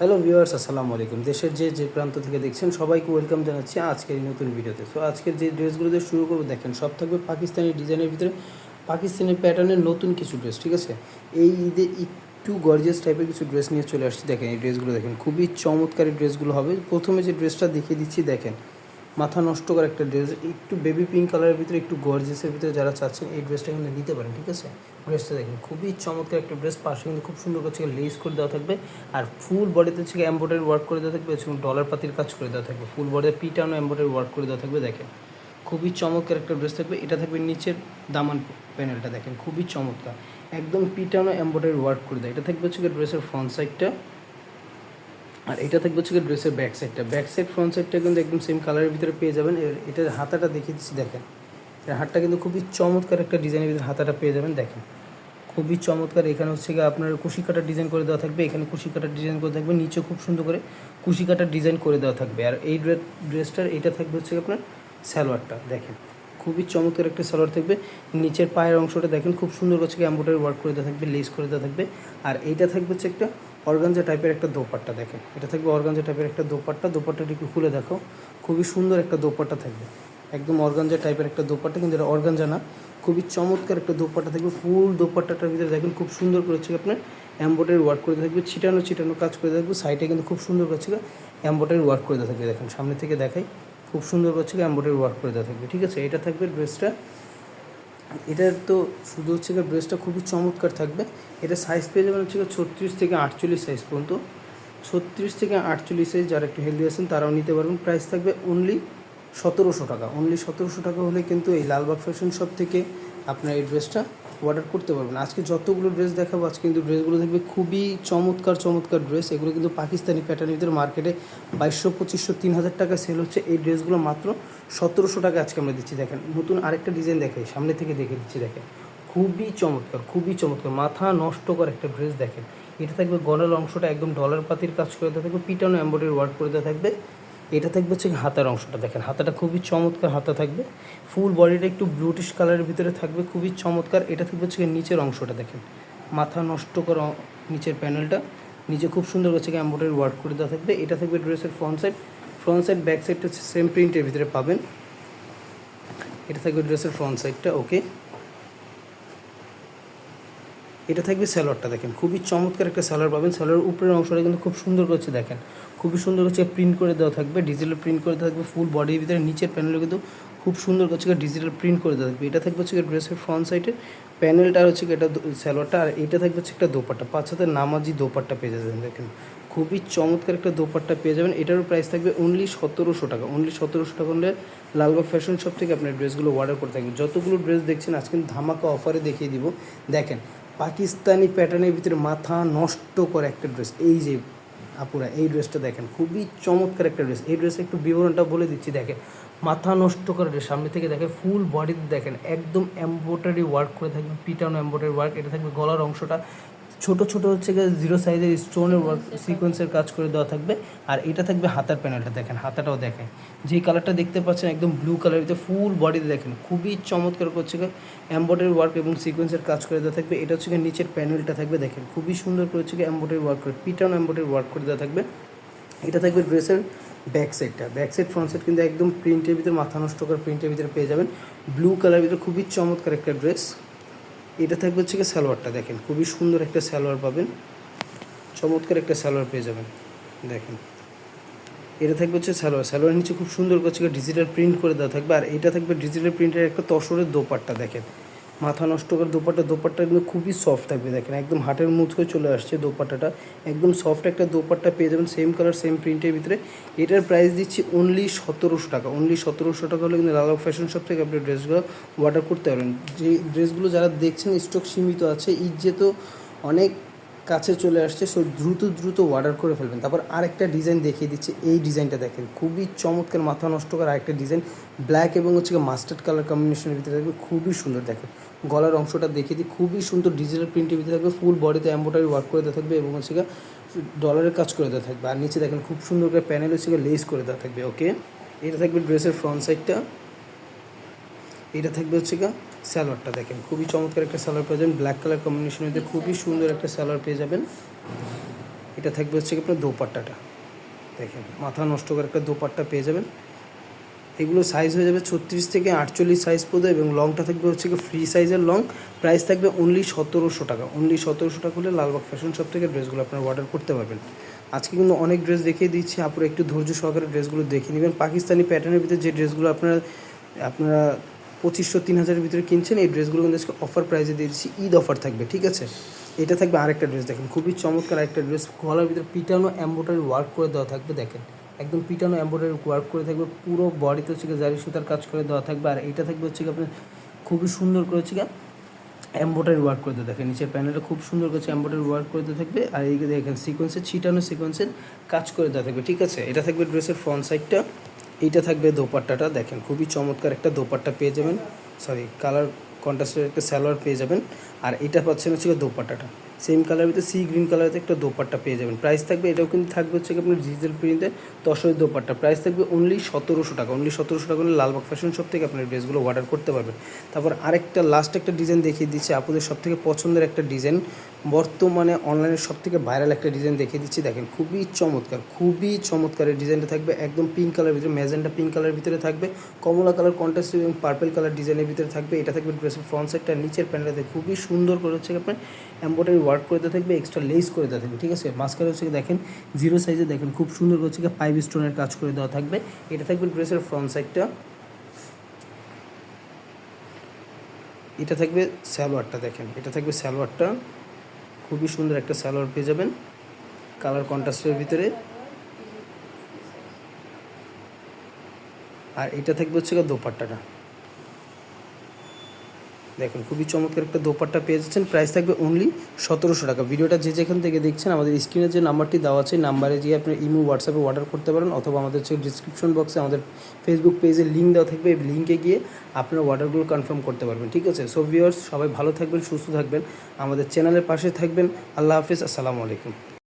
Hello viewers আসসালামু আলাইকুম। দেশের যে যে প্রান্ত থেকে দেখছেন, সবাইকে ওয়েলকাম জানাচ্ছি আজকের এই নতুন ভিডিওতে। সো আজকের যে ড্রেসগুলো দিয়ে শুরু করব, দেখেন, সব থাকবে পাকিস্তানি ডিজাইনের ভিতরে। পাকিস্তানি প্যাটার্নের নতুন কিছু ড্রেস ঠিক আছে? এই ঈদে একটু গর্জিয়াস টাইপের কিছু ড্রেস নিয়ে চলে আসছি। দেখেন, এই ড্রেসগুলো দেখেন, খুবই চমৎকারী ড্রেসগুলো হবে। প্রথমে যে ড্রেসটা দেখিয়ে দিচ্ছি, দেখেন মাথা নষ্ট করা একটা ড্রেস একটু বেবি পিঙ্ক কালারের ভিতরে, একটু গর্জেসের ভিতরে যারা চাচ্ছেন, এই ড্রেসটা কিন্তু নিতে পারেন, ঠিক আছে? ড্রেসটা দেখেন, খুবই চমৎকার একটা ড্রেস পাশে কিন্তু খুব সুন্দর করে লেস করে দেওয়া থাকবে, আর ফুল বডিতে হচ্ছে এম্ব্রয়ডারি ওয়ার্ক করে দেওয়া থাকবে এবং ডলার পাতির কাজ করে দেওয়া থাকবে ফুল বডিতে পিটানো এম্ব্রয়ডারি ওয়ার্ক করে দেওয়া থাকবে, দেখেন। খুবই চমৎকার একটা ড্রেস থাকবে, এটা থাকবে নিচের দামান প্যানেলটা দেখেন, খুবই চমৎকার। একদম পিটানো এম্ব্রয়ডারি ওয়ার্ক করে দেয় এটা থাকবে হচ্ছে ড্রেসের ফ্রন্ট সাইডটা আর এটা থাকবে হচ্ছে ড্রেসের ব্যাক সাইডটা ব্যাক সাইড ফ্রন্ট সাইডটা কিন্তু একদম সেম কালারের ভিতরে পেয়ে যাবেন। এটার হাতাটা দেখিয়ে দিচ্ছি, দেখেন। এর হাতটা কিন্তু খুবই চমৎকার একটা ডিজাইনের ভিতরে হাতাটা পেয়ে যাবেন, দেখেন। খুবই চমৎকার, এখানে হচ্ছে গিয়ে আপনার কুশি কাটার ডিজাইন করে দেওয়া থাকবে। এখানে কুশি কাটার ডিজাইন করে থাকবে, নিচে খুব সুন্দর করে কুশি কাটার ডিজাইন করে দেওয়া থাকবে। আর এই ড্রেস ড্রেসটার এটা থাকবে হচ্ছে আপনার সালোয়ারটা, দেখেন। খুবই চমৎকার একটা সালোয়ার থাকবে। নিচের পায়ের অংশটা দেখেন, খুব সুন্দর হচ্ছে এম্ব্রয়ডারি ওয়ার্ক করে দেওয়া থাকবে লেস করে দেওয়া থাকবে। আর এইটা থাকবে হচ্ছে একটা অর্গানজা টাইপের একটা দোপাট্টা দেখেন। এটা থাকবে অর্গানজা টাইপের একটা দোপাট্টা। দোপাট্টাটা একটু খুলে দেখো। খুবই সুন্দর একটা দোপাট্টা থাকবে। একদম অর্গানজা টাইপের একটা দোপাট্টা, কিন্তু এটা অর্গানজা না। খুবই চমৎকার একটা দোপাট্টা থাকবে। ফুল দোপাট্টাটার ভিতরে দেখেন, খুব সুন্দর করে হচ্ছে আপনার এম্ব্রয়ডারি ওয়ার্ক করে থাকবে। ছিটানো ছিটানো কাজ করে থাকবে। সাইডে কিন্তু খুব সুন্দর করে এম্ব্রয়ডারি ওয়ার্ক করে দেওয়া থাকবে। দেখেন, সামনে থেকে দেখাই। খুব সুন্দর করে এম্ব্রয়ডারি ওয়ার্ক করে দেওয়া থাকবে। ঠিক আছে? এটা থাকবে ড্রেসটা এটার তো শুধু হচ্ছে গিয়ে ড্রেসটা খুবই চমৎকার থাকবে। এটা সাইজ পেয়ে যাবেন হচ্ছে ছত্রিশ থেকে আটচল্লিশ সাইজ পর্যন্ত। ছত্রিশ থেকে আটচল্লিশ সাইজ যারা একটু হেলদি আছেন, তারাও নিতে পারবেন। প্রাইস থাকবে অনলি সতেরোশো টাকা। অনলি সতেরোশো টাকা হলে কিন্তু এই লালবাগ ফ্যাশন শপ থেকে আপনার এই ড্রেসটা অর্ডার করতে পারবেন আজকে যতগুলো ড্রেস দেখাবো, আজকে কিন্তু ড্রেসগুলো থাকবে খুবই চমৎকার চমৎকার ড্রেস এগুলো কিন্তু পাকিস্তানি প্যাটার্নের ভিতরে মার্কেটে বাইশশো, পঁচিশশো, তিন হাজার টাকা সেল হচ্ছে। এই ড্রেসগুলো মাত্র সতেরোশো টাকা আজকে আমরা দিচ্ছি। দেখেন, নতুন আরেকটা ডিজাইন দেখাই, সামনে থেকে দেখে দিচ্ছি, দেখেন। খুবই চমৎকার খুবই চমৎকার। মাথা নষ্ট করা একটা ড্রেস দেখেন। এটা থাকবে গলার অংশটা একদম ডলার পাতির কাজ করে দেওয়া থাকবে, পিটানো এম্ব্রয়ডারি ওয়ার্ক করে দেওয়া থাকবে। এটা থাকবে হচ্ছে হাতার অংশটা। দেখেন, হাতাটা খুবই চমৎকার হাতা থাকবে। ফুল বডিটা একটু ব্লুটিশ কালারের ভিতরে থাকবে, খুবই চমৎকার। এটা থাকবে হচ্ছে নিচের অংশটা, দেখেন। মাথা নষ্ট করা নিচের প্যানেলটা নিচে খুব সুন্দর হচ্ছে এম্ব্রয়ডারি ওয়ার্ক করে দেওয়া থাকবে। এটা থাকবে ড্রেসের front side front side back সাইডটা হচ্ছে সেম প্রিন্টের ভিতরে পাবেন। এটা থাকবে ড্রেসের ফ্রন্ট সাইডটা ওকে এটা থাকবে স্যালোয়ারটা দেখেন। খুবই চমৎকার একটা স্যালোয়ার পাবেন। স্যালোয়ার উপরের অংশটা কিন্তু খুব সুন্দর করছে দেখেন। খুবই সুন্দর করছে প্রিন্ট করে দেওয়া থাকবে ডিজিটাল প্রিন্ট করে থাকবে ফুল বডির ভিতরে, নিচের প্যানেলে কিন্তু খুব সুন্দর করছে ডিজিটাল প্রিন্ট করে দেওয়া থাকবে। এটা থাকবে হচ্ছে ড্রেসের ফ্রন্ট সাইডে প্যানেলটা হচ্ছে এটা স্যালোয়ারটা আর এটা থাকবে হচ্ছে একটা দোপাট্টা। পাঁচ হাতের নামাজি দোপাট্টা পেয়ে যাবেন দেখেন। খুবই চমৎকার একটা দোপাট্টা পেয়ে যাবেন। এটারও প্রাইস থাকবে অনলি সতেরোশো টাকা। অনলি সতেরোশো টাকা হলে লালবাগ ফ্যাশন শপ থেকে আপনার ড্রেসগুলো অর্ডার করে থাকবেন। যতগুলো ড্রেস দেখছেন, আজকে কিন্তু ধামাকা অফারে দেখিয়ে দিব। দেখেন পাকিস্তানি প্যাটার্নের ভিতরে মাথা নষ্ট করে একটা ড্রেস এই যে আপুরা, এই ড্রেসটা দেখেন, খুবই চমৎকার একটা ড্রেস এই ড্রেসে একটু বিবরণটা বলে দিচ্ছি, দেখেন। মাথা নষ্ট করে ড্রেস সামনে থেকে দেখেন ফুল বডিতে দেখেন, একদম এম্ব্রয়ডারি ওয়ার্ক করে থাকবে, পিটানো এম্ব্রয়ডারি ওয়ার্ক এটা থাকবে গলার অংশটা। ছোট ছোট হচ্ছে গিয়ে জিরো সাইজের স্টোনের ওয়ার্ক সিকোয়েন্সের কাজ করে দেওয়া থাকবে। আর এটা থাকবে হাতার প্যানেলটা দেখেন, হাতাটাও দেখেন। যেই কালারটা দেখতে পাচ্ছেন, একদম ব্লু কালার ভিতরে ফুল বডিতে দেখেন। খুবই চমৎকার করছে এম্ব্রয়ডারি ওয়ার্ক এবং সিকোয়েন্সের কাজ করে দেওয়া থাকবে। এটা হচ্ছে গিয়ে নিচের প্যানেলটা থাকবে, দেখেন। খুবই সুন্দর করে হচ্ছে ওয়ার্ক করে পিটানো এম্ব্রয়ডারি ওয়ার্ক করে দেওয়া থাকবে। এটা থাকবে ড্রেসের ব্যাক সাইডটা ব্যাক সাইড ফ্রন্ট সাইড কিন্তু একদম প্রিন্টের ভিতরে, মাথা নষ্ট করে প্রিন্টের ভিতরে পেয়ে যাবেন। ব্লু কালার ভিতরে খুবই চমৎকার একটা ড্রেস এটা থাকবে হচ্ছে গিয়ে সালোয়ারটা, দেখেন। খুবই সুন্দর একটা সালোয়ার পাবেন। চমৎকার একটা সালোয়ার পেয়ে যাবেন। দেখেন। এটা থাকবে হচ্ছে সালোয়ার। সালোয়ার নিচে খুব সুন্দর করছে ডিজিটাল প্রিন্ট করে দেওয়া থাকবে। আর এটা থাকবে ডিজিটাল প্রিন্টের একটা তসরের দোপাট্টা, দেখেন। মাথা নষ্ট করে দোপাট্টা দোপাট্টা কিন্তু খুবই সফট থাকবে, দেখেন। একদম হাটের মুখ করে চলে আসছে দোপাট্টাটা। একদম সফট একটা দোপাট্টা পেয়ে যাবেন সেম কালার সেম প্রিন্টের ভিতরে। এটার প্রাইস দিচ্ছি অনলি সতেরোশো টাকা। অনলি সতেরোশো টাকা হলে কিন্তু লালা ফ্যাশন শপ থেকে আপনি ড্রেসগুলো অর্ডার করতে পারেন যে ড্রেসগুলো যারা দেখছেন স্টক সীমিত আছে, ঈদ তো অনেক কাছে চলে আসছে সো দ্রুত দ্রুত অর্ডার করে ফেলবেন। তারপর আরেকটা ডিজাইন দেখিয়ে দিচ্ছে, এই ডিজাইনটা দেখেন, খুবই চমৎকার, মাথা নষ্ট করা আরেকটা ডিজাইন ব্ল্যাক এবং হচ্ছে মাস্টার্ড কালার কম্বিনেশনের ভিতরে থাকবে খুবই সুন্দর দেখেন। গলার অংশটা দেখিয়ে দিই, খুবই সুন্দর ডিজিটাল প্রিন্টের ভিতরে থাকবে ফুল বডিতে এম্ব্রয়ডারি ওয়ার্ক করে দেওয়া থাকবে এবং হচ্ছে ডলারের কাজ করে দেওয়া থাকবে। আর নিচে দেখেন, খুব সুন্দর করে প্যানেল হচ্ছে লেস করে দেওয়া থাকবে ওকে এটা থাকবে ড্রেসের ফ্রন্ট সাইডটা এটা থাকবে হচ্ছে গা স্যালোয়ারটা দেখেন। খুবই চমৎকার একটা স্যালোয়ার পেয়ে যাবেন। ব্ল্যাক কালার কম্বিনেশনের মধ্যে খুবই সুন্দর একটা স্যালোয়ার পেয়ে যাবেন। এটা থাকবে হচ্ছে আপনার দোপাট্টাটা। দেখেন, মাথা নষ্ট করে একটা দোপাট্টা পেয়ে যাবেন। এগুলো সাইজ হয়ে যাবে ছত্রিশ থেকে আটচল্লিশ সাইজ পর্যন্ত এবং লংটা থাকবে হচ্ছে কি ফ্রি সাইজের লং প্রাইস থাকবে অনলি সতেরোশো টাকা। অনলি সতেরোশো টাকা হলে লালবাগ ফ্যাশন শপ থেকে ড্রেসগুলো আপনারা অর্ডার করতে পারবেন। আজকে কিন্তু অনেক ড্রেস দেখিয়ে দিচ্ছি। আপনারা একটু ধৈর্য সহকারে ড্রেসগুলো দেখে নেবেন। পাকিস্তানি প্যাটার্নের ভিতরে যে ড্রেসগুলো আপনারা আপনারা পঁচিশশো, তিন হাজারের ভিতরে কিনছেন, এই ড্রেসগুলো কিন্তু আজকে অফার প্রাইসে দিয়ে দিচ্ছি, ঈদ অফার থাকবে, ঠিক আছে? এটা থাকবে আরেকটা ড্রেস দেখেন, খুবই চমৎকার একটা ড্রেস গলার ভিতরে পিটানো এম্বোটারি ওয়ার্ক করে দেওয়া থাকবে, দেখেন। একদম পিটানো এম্বোটারি ওয়ার্ক করে থাকবে, পুরো বডিতে হচ্ছে জারি সুতার কাজ করে দেওয়া থাকবে, আর এটা থাকবে হচ্ছে আপনার খুবই সুন্দর করে হচ্ছে এম্বোটারি ওয়ার্ক করে দেওয়া, দেখেন, নিচের প্যানেলটা খুব সুন্দর করে এম্বোটারি ওয়ার্ক করে দেওয়া থাকবে, আর এই দেখেন সিকোয়েন্সের ছিটানো সিকোয়েন্সের কাজ করে দেওয়া থাকবে, ঠিক আছে? এটা থাকবে ড্রেসের ফ্রন্ট সাইডটা এইটা থাকবে দোপাট্টাটা, দেখেন, খুবই চমৎকার একটা দোপাট্টা পেয়ে যাবেন। সরি কালার কন্ট্রাস্টের একটা স্যালোয়ার পেয়ে যাবেন। আর এটা পাচ্ছেন হচ্ছে দোপাট্টাটা। সেম কালার ভিতরে সি গ্রিন কালারের একটা দোপাট্টা পেয়ে যাবেন। প্রাইস থাকবে, এটাও কিন্তু থাকবে হচ্ছে কি আপনার ডিজিটাল প্রিন্টে দশের দোপাট্টা। প্রাইস থাকবে অনলি সতেরোশো টাকা। অনলি সতেরোশো টাকা হলে লালবাগ ফ্যাশন শপ থেকে আপনার ড্রেসগুলো অর্ডার করতে পারবেন। তারপর আরেকটা লাস্ট একটা ডিজাইন দেখিয়ে দিচ্ছি। আপনাদের সব থেকে পছন্দের একটা ডিজাইন বর্তমানে অনলাইনের সব থেকে ভাইরাল একটা ডিজাইন দেখিয়ে দিচ্ছি। দেখেন, খুবই চমৎকার খুবই চমৎকার এই ডিজাইনটা থাকবে। একদম পিঙ্ক কালার ভিতরে ম্যাজেন্টা পিঙ্ক কালার ভিতরে থাকবে। কমলা কালার কন্ট্রাস্ট এবং পার্পল কালার ডিজাইনের ভিতরে থাকবে। এটা থাকবে ড্রেসের ফ্রন্ট সাইডটা নিচের প্যান্ডেলতে খুবই সুন্দর করে হচ্ছে আপনার এম্ব্রয়ডারি ওয়ার্ক করে দেওয়া থাকবে এক্সট্রা লেস করে দেওয়া থাকবে, ঠিক আছে? মাস্কার হচ্ছে দেখেন জিরো সাইজে দেখেন, খুব সুন্দর হচ্ছে ফাইভ স্টোনের কাজ করে দেওয়া থাকবে। এটা থাকবে ড্রেসের ফ্রন্ট সাইডটা এটা থাকবে স্যালোয়ারটা দেখেন, এটা থাকবে স্যালোয়ারটা খুবই সুন্দর একটা স্যালোয়ার পেয়ে যাবেন কালার কন্ট্রাস্টের ভিতরে। আর এটা থাকবে হচ্ছে দোপাট্টাটা। দেখুন, খুবই চমৎকার একটা দোপাট্টা পেয়ে যাচ্ছেন। প্রাইস থাকবে অনলি সতেরোশো টাকা। ভিডিওটা যে যেখান থেকে দেখছেন, আমাদের স্ক্রিনে যে নাম্বারটি দেওয়া আছে নাম্বারে গিয়ে আপনি ইমো হোয়াটসঅ্যাপে অর্ডার করতে পারেন, অথবা আমাদের হচ্ছে ডিসক্রিপশন বক্সে আমাদের ফেসবুক পেজে লিঙ্ক দেওয়া থাকবে। এই লিঙ্কে গিয়ে আপনার অর্ডারগুলো কনফার্ম করতে পারবেন, ঠিক আছে? সো ভিউয়ার্স সবাই ভালো থাকবেন, সুস্থ থাকবেন। আমাদের চ্যানেলের পাশে থাকবেন। আল্লাহ হাফিজ, আসসালামু আলাইকুম।